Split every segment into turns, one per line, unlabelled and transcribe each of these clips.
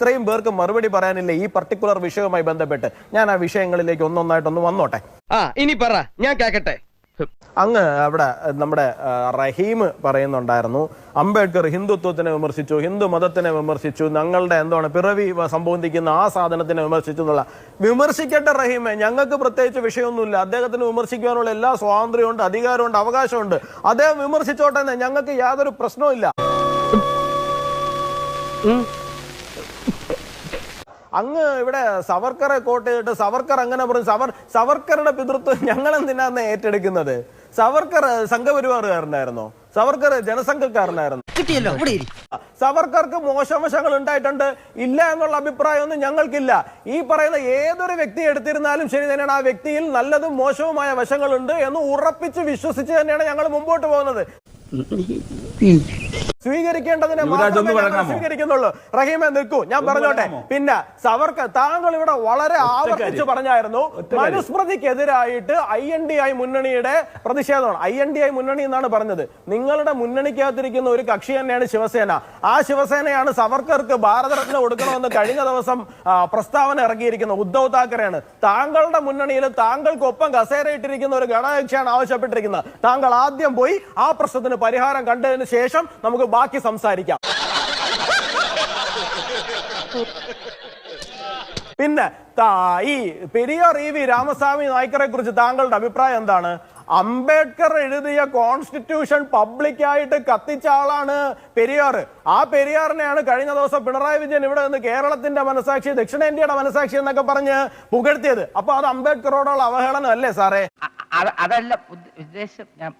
ഇത്രയും പേർക്ക് മറുപടി പറയാനില്ല ഈ പർട്ടിക്കുലർ വിഷയവുമായി ബന്ധപ്പെട്ട്? ഞാൻ ആ വിഷയങ്ങളിലേക്ക് ഒന്നൊന്നായിട്ടൊന്ന് വന്നോട്ടെ.
ആ ഇനി പറ. ഞാൻ കേക്കട്ടെ.
അങ്ങ് അവിടെ നമ്മുടെ റഹീം പറയുന്നുണ്ടായിരുന്നു അംബേദ്കർ ഹിന്ദുത്വത്തിനെ വിമർശിച്ചു ഹിന്ദു മതത്തിനെ വിമർശിച്ചു ഞങ്ങളുടെ എന്താണ് പിറവി സംബന്ധിക്കുന്ന ആ സാധനത്തിനെ വിമർശിച്ചു എന്നുള്ള. വിമർശിക്കട്ടെ റഹീമെ ഞങ്ങൾക്ക് പ്രത്യേകിച്ച് വിഷയമൊന്നുമില്ല. അദ്ദേഹത്തിന് വിമർശിക്കാനുള്ള എല്ലാ സ്വാതന്ത്ര്യമുണ്ട് അധികാരമുണ്ട് അവകാശമുണ്ട്. അദ്ദേഹം വിമർശിച്ചോട്ടെ ഞങ്ങൾക്ക് യാതൊരു പ്രശ്നവും ഇല്ല അങ്ങ് ഇവിടെ സവർക്കറെ കോട്ട് ചെയ്തിട്ട് സവർക്കർ അങ്ങനെ പറഞ്ഞു സവർ സവർക്കറുടെ പിതൃത്വം ഞങ്ങൾ എന്തിനാന്ന് ഏറ്റെടുക്കുന്നത്? സവർക്കർ സംഘപരിവാറുകാരനായിരുന്നോ? സവർക്കർ ജനസംഘക്കാരനായിരുന്നു.
കിട്ടിയല്ലോ
സവർക്കർക്ക് മോശവശങ്ങൾ ഉണ്ടായിട്ടുണ്ട്. ഇല്ല എന്നുള്ള അഭിപ്രായമൊന്നും ഞങ്ങൾക്കില്ല. ഈ പറയുന്ന ഏതൊരു വ്യക്തി എടുത്തിരുന്നാലും ശരി തന്നെയാണ് ആ വ്യക്തിയിൽ നല്ലതും മോശവുമായ വശങ്ങളുണ്ട് എന്ന് ഉറപ്പിച്ച് വിശ്വസിച്ച് തന്നെയാണ് ഞങ്ങൾ മുമ്പോട്ട് പോകുന്നത്. സ്വീകരിക്കേണ്ടതിനെ? സ്വീകരിക്കുന്നുള്ളൂ. റഹീമെ നിൽക്കൂ. ഞാൻ പറഞ്ഞോട്ടെ. പിന്നെ സവർക്കർ താങ്കൾ ഇവിടെ വളരെ ആവർത്തിച്ച്. പറഞ്ഞായിരുന്നു. മനുസ്മൃതിക്കെതിരായിട്ട് ഐ എൻ ഡി ഐ മുന്നണിയുടെ പ്രതിഷേധമാണ്. ഐ എൻ ഡി ഐ മുന്നണി എന്നാണ് പറഞ്ഞത്. നിങ്ങളുടെ മുന്നണിക്കകത്തിരിക്കുന്ന ഒരു കക്ഷി തന്നെയാണ് ശിവസേന. ആ ശിവസേനയാണ് സവർക്കർക്ക് ഭാരതരത്ന കൊടുക്കണമെന്ന് കഴിഞ്ഞ ദിവസം പ്രസ്താവന ഇറക്കിയിരിക്കുന്നത് ഉദ്ധവ് താക്കറെയാണ്. താങ്കളുടെ മുന്നണിയിൽ താങ്കൾക്കൊപ്പം കസേരയിട്ടിരിക്കുന്ന ഒരു ഘടകകക്ഷിയാണ് ആവശ്യപ്പെട്ടിരിക്കുന്നത്. താങ്കൾ ആദ്യം പോയി ആ പ്രശ്നത്തിന് പരിഹാരം കണ്ടതിന് ശേഷം നമുക്ക് ബാക്കി സംസാരിക്കാം. പിന്നെ ഈ പെരിയാർ ഇ വി രാമസ്വാമി നായ്ക്കറെ കുറിച്ച് താങ്കളുടെ അഭിപ്രായം എന്താണ്? അംബേദ്കർ എഴുതിയ കോൺസ്റ്റിറ്റ്യൂഷൻ പബ്ലിക്കായിട്ട് കത്തിച്ച ആളാണ് പെരിയാർ. ആ പെരിയാറിനെയാണ് കഴിഞ്ഞ ദിവസം പിണറായി വിജയൻ ഇവിടെ നിന്ന് കേരളത്തിന്റെ മനസാക്ഷി ദക്ഷിണേന്ത്യയുടെ മനസാക്ഷി എന്നൊക്കെ പറഞ്ഞ് പുകഴ്ത്തിയത്. അപ്പൊ അത് അംബേദ്കറോടുള്ള അവഹേളനം അല്ലേ സാറേ
അതല്ല ഉദ്ദേശം ഞാൻ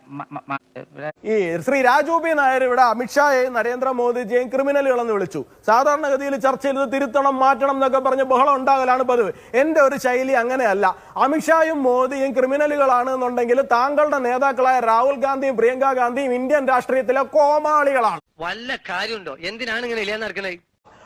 ഈ ശ്രീ രാജു പി നായർ ഇവിടെ അമിത്ഷായെയും നരേന്ദ്രമോദിജിയെയും ക്രിമിനലുകളെന്ന് വിളിച്ചു. സാധാരണഗതിയിൽ ചർച്ച ചെയ്ത് തിരുത്തണം മാറ്റണം എന്നൊക്കെ പറഞ്ഞ് ബഹളം ഉണ്ടാകലാണ് പതിവ്. എന്റെ ഒരു ശൈലി അങ്ങനെയല്ല. അമിത്ഷായും മോദിയും ക്രിമിനലുകളാണ് എന്നുണ്ടെങ്കിൽ താങ്കളുടെ നേതാക്കളായ രാഹുൽ ഗാന്ധിയും പ്രിയങ്ക ഗാന്ധിയും ഇന്ത്യൻ രാഷ്ട്രീയത്തിലെ കോമാളികളാണ്.
വല്ല കാര്യമുണ്ടോ? എന്തിനാണ് ഇങ്ങനെ ഇല്ലാന്ന് നടക്കണേ?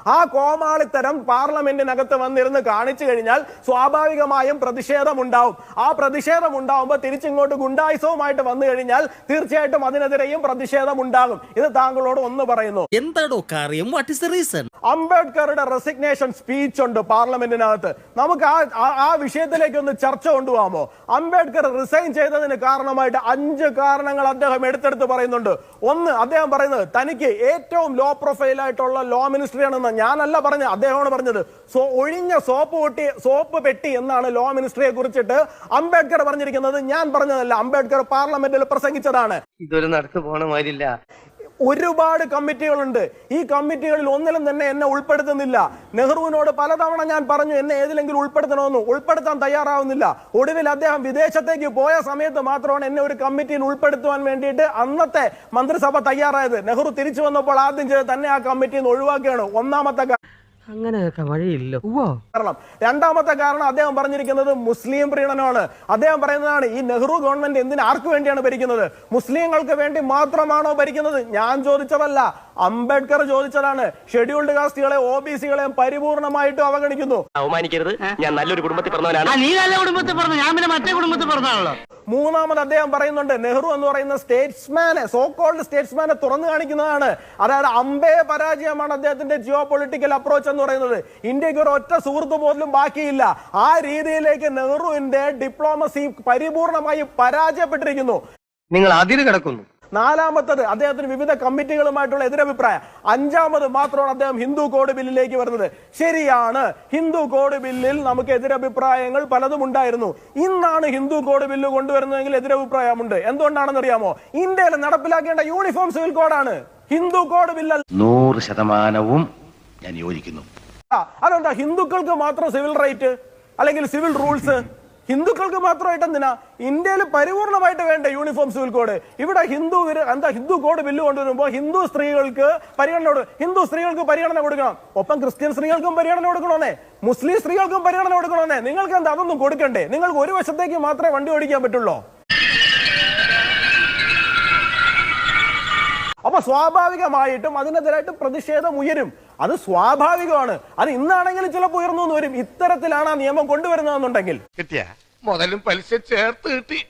ആ കോമാളിത്തരം പാർലമെന്റിനകത്ത് വന്നിരുന്ന് കാണിച്ചു കഴിഞ്ഞാൽ സ്വാഭാവികമായും പ്രതിഷേധം ഉണ്ടാവും ആ പ്രതിഷേധം ഉണ്ടാവുമ്പോൾ തിരിച്ചിങ്ങോട്ട് ഗുണ്ടായുസവുമായിട്ട് വന്നു കഴിഞ്ഞാൽ തീർച്ചയായിട്ടും അതിനെതിരെയും പ്രതിഷേധം ഉണ്ടാകും ഇത് താങ്കളോട് ഒന്ന് പറയുന്നു.
എന്താണോ കാര്യം? വാട്ട് ഇസ് ദ റീസൺ
അംബേദ്കറുടെ റെസിഗ്നേഷൻ സ്പീച്ച് ഉണ്ട് പാർലമെന്റിനകത്ത്. നമുക്ക് ആ ആ- വിഷയത്തിലേക്ക് ഒന്ന് ചർച്ച കൊണ്ടുപോകാമോ? അംബേദ്കർ റിസൈൻ ചെയ്തതിന് കാരണമായിട്ട് അഞ്ച് കാരണങ്ങൾ അദ്ദേഹം എടുത്തെടുത്ത് പറയുന്നുണ്ട്. ഒന്ന് അദ്ദേഹം പറയുന്നത് തനിക്ക് ഏറ്റവും ലോ പ്രൊഫൈൽ ആയിട്ടുള്ള ലോ മിനിസ്ട്രി ആണെന്ന് ഞാനല്ല പറഞ്ഞത് അദ്ദേഹമാണ് പറഞ്ഞത്. സോ ഒഴിഞ്ഞ സോപ്പ് പൊട്ടി സോപ്പ് പെട്ടി എന്നാണ് ലോ മിനിസ്ട്രിയെ കുറിച്ചിട്ട് അംബേദ്കർ പറഞ്ഞിരിക്കുന്നത്. ഞാൻ പറഞ്ഞതല്ല അംബേദ്കർ പാർലമെന്റിൽ പ്രസംഗിച്ചതാണ്.
ഇതൊരു നടത്തു പോണ മാതിരില്ല.
ഒരുപാട് കമ്മിറ്റികളുണ്ട്. ഈ കമ്മിറ്റികളിൽ ഒന്നിലും തന്നെ എന്നെ ഉൾപ്പെടുത്തുന്നില്ല. നെഹ്റുവിനോട് പലതവണ ഞാൻ പറഞ്ഞു എന്നെ ഏതിലെങ്കിലും ഉൾപ്പെടുത്തണമെന്ന്. ഉൾപ്പെടുത്താൻ തയ്യാറാവുന്നില്ല. ഒടുവിൽ അദ്ദേഹം വിദേശത്തേക്ക് പോയ സമയത്ത് മാത്രമാണ് എന്നെ ഒരു കമ്മിറ്റിയിൽ ഉൾപ്പെടുത്തുവാൻ വേണ്ടിയിട്ട് അന്നത്തെ മന്ത്രിസഭ തയ്യാറായത്. നെഹ്റു തിരിച്ചു വന്നപ്പോൾ ആദ്യം ചെയ്ത് തന്നെ ആ കമ്മിറ്റിയിൽ നിന്ന് ഒഴിവാക്കുകയാണ് ഒന്നാമത്തെ
അങ്ങനെയൊക്കെ വഴിയില്ല.
കാരണം രണ്ടാമത്തെ കാരണം അദ്ദേഹം പറഞ്ഞിരിക്കുന്നത് മുസ്ലിം പ്രീണനമാണ്. അദ്ദേഹം പറയുന്നതാണ് ഈ നെഹ്റു ഗവൺമെന്റ് എന്തിന് ആർക്ക് വേണ്ടിയാണ് ഭരിക്കുന്നത്? മുസ്ലിങ്ങൾക്ക് വേണ്ടി മാത്രമാണോ ഭരിക്കുന്നത്? ഞാൻ ചോദിച്ചതല്ല. അംബേദ്കർ ചോദിച്ചതാണ് ഷെഡ്യൂൾഡ് കാസ്റ്റുകളെ ഒ ബി സികളെയും പരിപൂർണമായിട്ടും അവഗണിക്കുന്നു.
അവമാനിക്കരുത്. ഞാൻ നല്ലൊരു കുടുംബത്തിൽ പറഞ്ഞവനാണ്.
നീ നല്ല കുടുംബത്തിൽ പറഞ്ഞു. ഞാൻ പിന്നെ മറ്റേ കുടുംബത്തിൽ പറഞ്ഞാണല്ലോ
മൂന്നാമത് അദ്ദേഹം പറയുന്നുണ്ട് നെഹ്റു എന്ന് പറയുന്ന സ്റ്റേറ്റ്സ്മാനെ സോ കോൾഡ് സ്റ്റേറ്റ്സ്മാനെ തുറന്നു കാണിക്കുന്നതാണ്. അതായത് അമ്പേ പരാജയമാണ് അദ്ദേഹത്തിന്റെ ജിയോ പൊളിറ്റിക്കൽ അപ്രോച്ച് എന്ന് പറയുന്നത്. ഇന്ത്യയ്ക്ക് ഒരു ഒറ്റ സുഹൃത്ത് പോലും ബാക്കിയില്ല. ആ രീതിയിലേക്ക് നെഹ്റുവിന്റെ ഡിപ്ലോമസി പരിപൂർണമായി പരാജയപ്പെട്ടിരിക്കുന്നു.
നിങ്ങൾ അതിര് കിടക്കുന്നു.
നാലാമത്തത് അദ്ദേഹത്തിന് വിവിധ കമ്മിറ്റികളുമായിട്ടുള്ള എതിരഭിപ്രായം. അഞ്ചാമത് മാത്രമാണ് അദ്ദേഹം ഹിന്ദു കോഡ് ബില്ലിലേക്ക് വരുന്നത്. ശരിയാണ് ഹിന്ദു കോഡ് ബില്ലിൽ നമുക്ക് എതിരഭിപ്രായങ്ങൾ പലതും ഉണ്ടായിരുന്നു. ഇന്നാണ് ഹിന്ദു കോഡ് ബില്ല് കൊണ്ടുവരുന്നതെങ്കിൽ എതിരഭിപ്രായമുണ്ട്. എന്തുകൊണ്ടാണെന്ന് അറിയാമോ ഇന്ത്യയിൽ നടപ്പിലാക്കേണ്ട യൂണിഫോം സിവിൽ കോഡാണ്. ഹിന്ദു കോഡ് ബില്ല്
നൂറ് ശതമാനവും ഞാൻ യോജിക്കുന്നു.
അതുകൊണ്ടാ ഹിന്ദുക്കൾക്ക് മാത്രം സിവിൽ റൈറ്റ് അല്ലെങ്കിൽ സിവിൽ റൂൾസ്? ഹിന്ദുക്കൾക്ക് മാത്രമായിട്ട് എന്തിനാ? ഇന്ത്യയിൽ പരിപൂർണമായിട്ട് വേണ്ട യൂണിഫോം സിവിൽ കോഡ് ഇവിടെ ഹിന്ദു എന്താ ഹിന്ദു കോഡ് ബില്ല് കൊണ്ടുവരുമ്പോൾ ഹിന്ദു സ്ത്രീകൾക്ക് പരിഗണന ഹിന്ദു സ്ത്രീകൾക്ക് പരിഗണന കൊടുക്കണം. ഒപ്പം ക്രിസ്ത്യൻ സ്ത്രീകൾക്കും പരിഗണന കൊടുക്കണമെന്നേ മുസ്ലിം സ്ത്രീകൾക്കും പരിഗണന കൊടുക്കണമെന്നേ നിങ്ങൾക്ക് എന്താ അതൊന്നും കൊടുക്കണ്ടേ? നിങ്ങൾക്ക് ഒരു വശത്തേക്ക് മാത്രമേ വണ്ടി ഓടിക്കാൻ പറ്റുള്ളൂ? അപ്പൊ സ്വാഭാവികമായിട്ടും അതിനെതിരായിട്ട് പ്രതിഷേധം ഉയരും. അത് സ്വാഭാവികമാണ്. അത് ഇന്നാണെങ്കിലും ചിലപ്പോൾ ഉയർന്നു വരും. ഇത്തരത്തിലാണ് ആ നിയമം കൊണ്ടുവരുന്നതെന്നുണ്ടെങ്കിൽ.
കിട്ടിയ? മുതലും പലിശ ചേർത്ത് കിട്ടി.